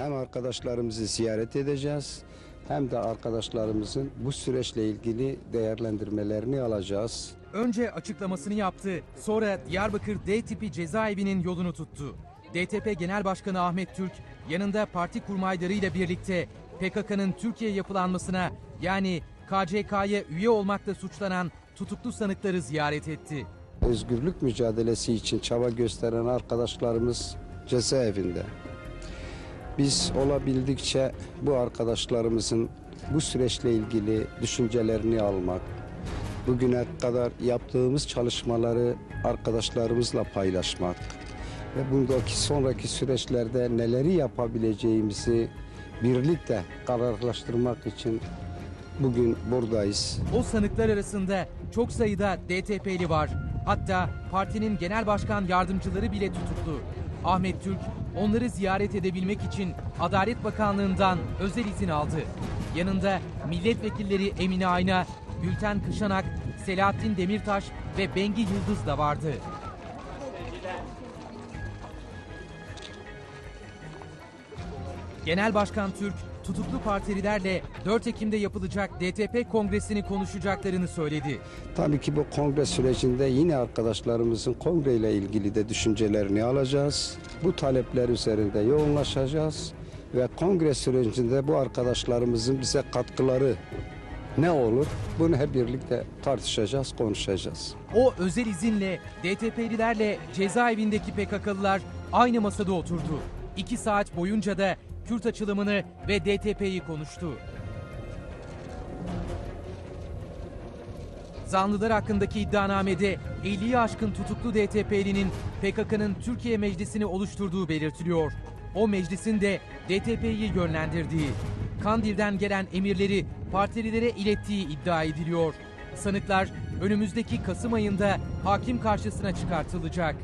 Hem arkadaşlarımızı ziyaret edeceğiz hem de arkadaşlarımızın bu süreçle ilgili değerlendirmelerini alacağız. Önce açıklamasını yaptı, sonra Diyarbakır D tipi cezaevinin yolunu tuttu. DTP Genel Başkanı Ahmet Türk, yanında parti kurmaylarıyla birlikte PKK'nın Türkiye yapılanmasına yani KCK'ya üye olmakla suçlanan tutuklu sanıkları ziyaret etti. Özgürlük mücadelesi için çaba gösteren arkadaşlarımız cezaevinde. Biz olabildikçe bu arkadaşlarımızın bu süreçle ilgili düşüncelerini almak, bugüne kadar yaptığımız çalışmaları arkadaşlarımızla paylaşmak ve bundaki sonraki süreçlerde neleri yapabileceğimizi birlikte kararlaştırmak için bugün buradayız. O sanıklar arasında çok sayıda DTP'li var. Hatta partinin genel başkan yardımcıları bile tutuklu. Ahmet Türk onları ziyaret edebilmek için Adalet Bakanlığı'ndan özel izin aldı. Yanında milletvekilleri Emine Ayna, Gülten Kışanak, Selahattin Demirtaş ve Bengi Yıldız da vardı. Genel Başkan Türk, tutuklu partililerle 4 Ekim'de yapılacak DTP kongresini konuşacaklarını söyledi. Tabii ki bu kongre sürecinde yine arkadaşlarımızın kongreyle ilgili de düşüncelerini alacağız. Bu talepler üzerinde yoğunlaşacağız ve kongre sürecinde bu arkadaşlarımızın bize katkıları ne olur? Bunu hep birlikte tartışacağız, konuşacağız. O özel izinle DTP'lilerle cezaevindeki PKK'lılar aynı masada oturdu. 2 saat boyunca da Kürt açılımını ve DTP'yi konuştu. Zanlılar hakkındaki iddianamede 50'yi aşkın tutuklu DTP'linin PKK'nın Türkiye Meclisi'ni oluşturduğu belirtiliyor. O meclisin de DTP'yi yönlendirdiği, Kandil'den gelen emirleri partililere ilettiği iddia ediliyor. Sanıklar önümüzdeki Kasım ayında hakim karşısına çıkartılacak.